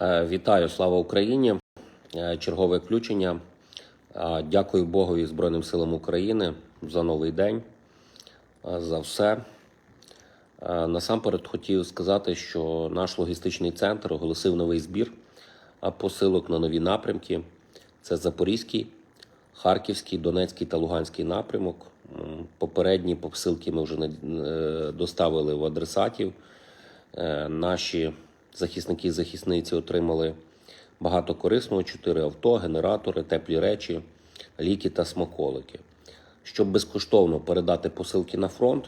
Е, Вітаю, слава Україні! Е, Чергове включення. Е, Дякую Богу і Збройним силам України за новий день, за все. Насамперед хотів сказати, що наш логістичний центр оголосив новий збір посилок на нові напрямки. Це Запорізький, Харківський, Донецький та Луганський напрямок. Попередні посилки ми вже доставили в адресатів. Наші захисники і захисниці отримали багато корисного: чотири авто, генератори, теплі речі, ліки та смаколики. Щоб безкоштовно передати посилки на фронт,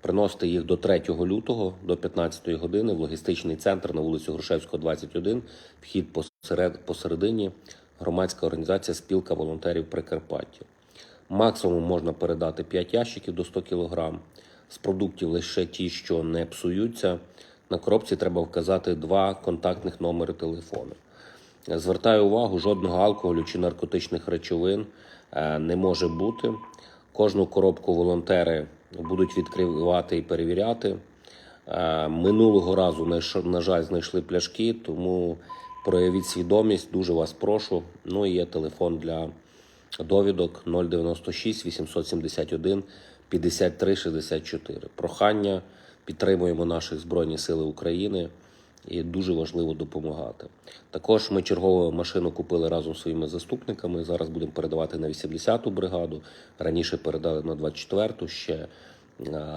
приносити їх до 3 лютого до 15 години в логістичний центр на вулицю Грушевського, 21, вхід посеред, посередині, громадська організація Спілка волонтерів Прикарпаття. Максимум можна передати 5 ящиків до 100 кг. З продуктів лише ті, що не псуються. На коробці треба вказати два контактних номери телефону. Звертаю увагу, жодного алкоголю чи наркотичних речовин е, не може бути. Кожну коробку волонтери будуть відкривати і перевіряти. Е, Минулого разу, на жаль, знайшли пляшки, тому проявіть свідомість, дуже вас прошу. Ну і є телефон для довідок 096 871 53 64. Прохання підтримуємо наші Збройні Сили України і дуже важливо допомагати. Також ми чергову машину купили разом зі своїми заступниками. Зараз будемо передавати на 80-ту бригаду. Раніше передали на 24-ту, ще е,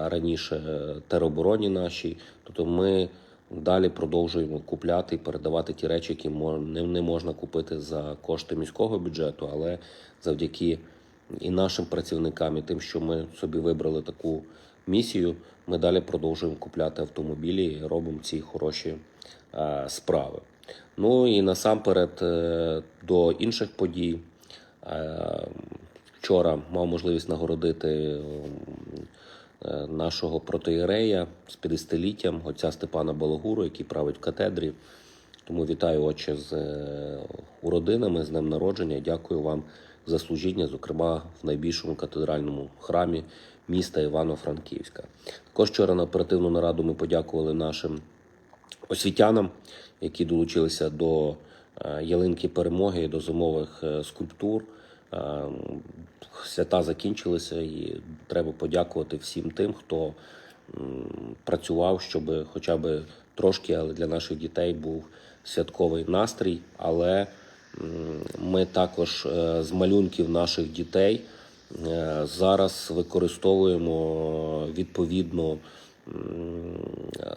раніше е, теробороні нашій. Тобто ми далі продовжуємо купляти і передавати ті речі, які не можна купити за кошти міського бюджету, але завдяки і нашим працівникам, і тим, що ми собі вибрали таку місію, ми далі продовжуємо купляти автомобілі і робимо ці хороші е, справи. Ну і насамперед е, до інших подій. Е, Вчора мав можливість нагородити нашого протоєрея з 50-літтям отця Степана Балогуру, який править в катедрі. Тому вітаю отче з уродинами, з днем народження. Dякую вам за служіння, зокрема в найбільшому катедральному храмі міста Івано-Франківська. Також вчора на оперативну нараду ми подякували нашим освітянам, які долучилися до е, ялинки перемоги, до зимових е, скульптур. Е, Свята закінчилися, і треба подякувати всім тим, хто працював, щоб хоча б трошки, але для наших дітей був святковий настрій. Але ми також е, з малюнків наших дітей е, зараз використовуємо відповідно. е,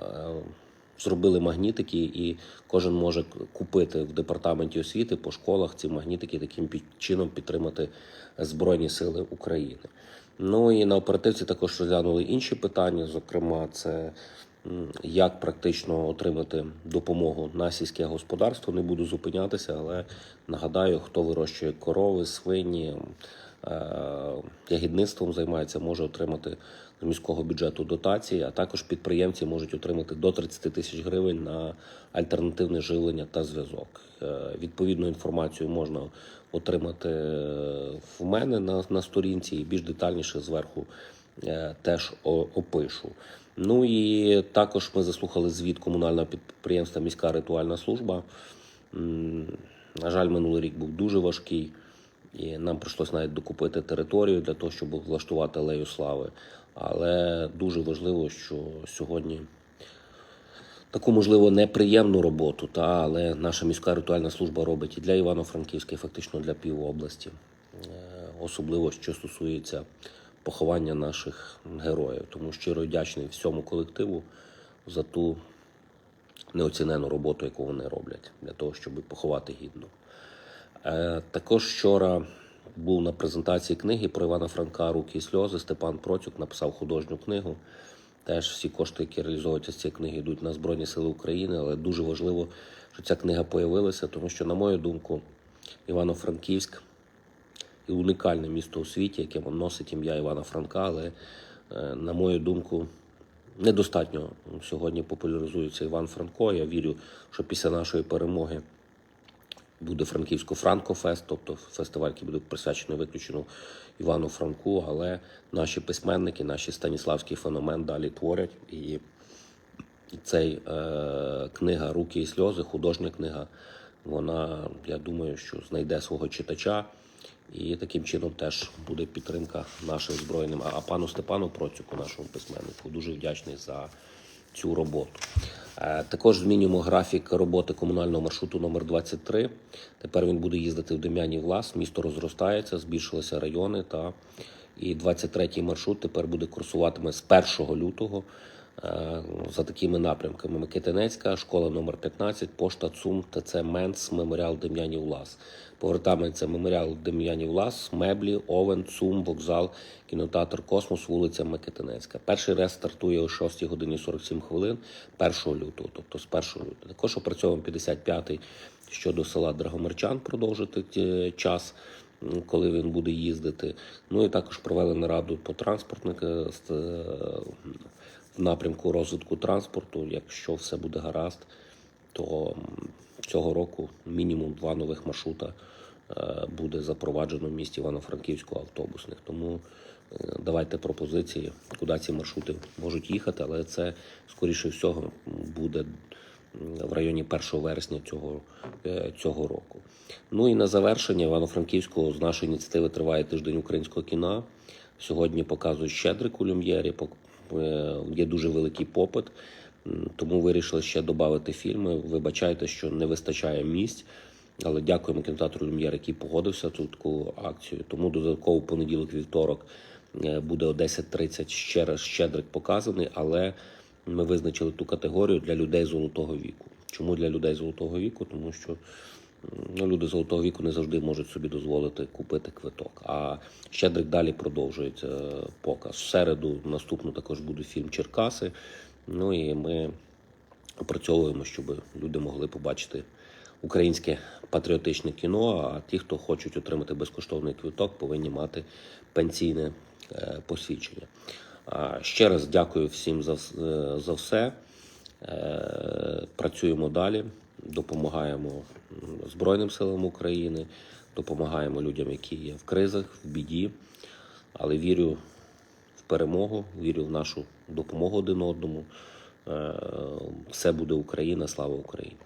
Зробили магнітики, і кожен може купити в департаменті освіти по школах ці магнітики, таким чином підтримати Збройні Сили України. Ну і на оперативці також розглянули інші питання. Зокрема, це як практично отримати допомогу на сільське господарство. Не буду зупинятися, але нагадаю, хто вирощує корови, свині, е, ягідництвом займається, може отримати з міського бюджету дотації, а також підприємці можуть отримати до 30 тисяч гривень на альтернативне живлення та зв'язок. Е, Відповідну інформацію можна отримати е, в мене на, на сторінці і більш детальніше зверху теж опишу. Ну і також ми заслухали звіт комунального підприємства Міська ритуальна служба. На жаль, минулий рік був дуже важкий. І нам прийшлось навіть докупити територію для того, щоб влаштувати алею слави. Але дуже важливо, що сьогодні таку, можливо, неприємну роботу, та, але наша міська ритуальна служба робить і для Івано-Франківська, і фактично для півобласті. Е, Особливо, що стосується поховання наших героїв. Тому щиро вдячний всьому колективу за ту неоцінену роботу, яку вони роблять, для того, щоб поховати гідно. Е, Також вчора був на презентації книги про Івана Франка Руки і сльози. Степан Процюк написав художню книгу. Теж всі кошти, які реалізовуються з цієї книги, йдуть на Збройні Сили України. Але дуже важливо, що ця книга появилася, тому що, на мою думку, Івано-Франківськ унікальне місто у світі, яке носить ім'я Івана Франка, але, е, на мою думку, недостатньо сьогодні популяризується Іван Франко. Я вірю, що після нашої перемоги буде Франківсько-Франкофест, тобто фестиваль, який буде присвячений виключно Івану Франку, але наші письменники, наші станіславський феномен далі творять. І цей е, книга Руки і сльози, художня книга, вона, я думаю, що знайде свого читача. І таким чином теж буде підтримка нашим збройним. А, пану Степану Процюку, нашому письменнику, дуже вдячний за цю роботу. Е, Також змінюємо графік роботи комунального маршруту номер 23. Тепер він буде їздити в Дем'янів Лас. Місто розростається, збільшилися райони. Та і 23-й маршрут тепер буде курсуватиме з 1 лютого за такими напрямками: Микитинецька, школа номер 15, пошта ЦУМ, ТЦ Менс, меморіал Дем'янів Лас. Повертається меморіал Дем'янів Лас, меблі, Овен, ЦУМ, вокзал, кінотеатр Космос, вулиця Микитинецька. Перший рейс стартує о 6 годині 47 хвилин 1 лютого, тобто з 1 лютого. Також опрацьовуємо 55-й щодо села Драгомирчан продовжити е, час коли він буде їздити. Ну і також провели нараду по транспортних е, е, напрямку розвитку транспорту. Якщо все буде гаразд, то цього року мінімум два нових маршрута е, буде запроваджено в місті Івано-Франківську автобусних. Тому е, давайте пропозиції, куди ці маршрути можуть їхати, але це скоріше всього буде в районі 1 вересня цього, е, цього року. Ну і на завершення Івано-Франківського з нашої ініціативи триває тиждень українського кіна. Сьогодні показують Щедрик у Люм'єрі. Е, Є дуже великий попит, тому вирішили ще додати фільми. Вибачайте, що не вистачає місць. Але дякуємо кінотеатру Люм'єр, який погодився цю таку акцію. Тому додатково понеділок, вівторок е, буде о 10.30 ще раз щедрик показаний, але ми визначили ту категорію для людей золотого віку. Чому для людей золотого віку? Тому що люди золотого віку не завжди можуть собі дозволити купити квиток. А щедрик далі продовжується показ. В середу наступно також буде фільм Черкаси. Ну і ми опрацьовуємо, щоб люди могли побачити українське патріотичне кіно. А ті, хто хочуть отримати безкоштовний квиток, повинні мати пенсійне е, посвідчення. Ще раз дякую всім за, е, за все. Е, Працюємо далі, допомагаємо Збройним силам України, допомагаємо людям, які є в кризах, в біді. Але вірю в перемогу, вірю в нашу допомогу один одному. Е, Все буде Україна, слава Україні!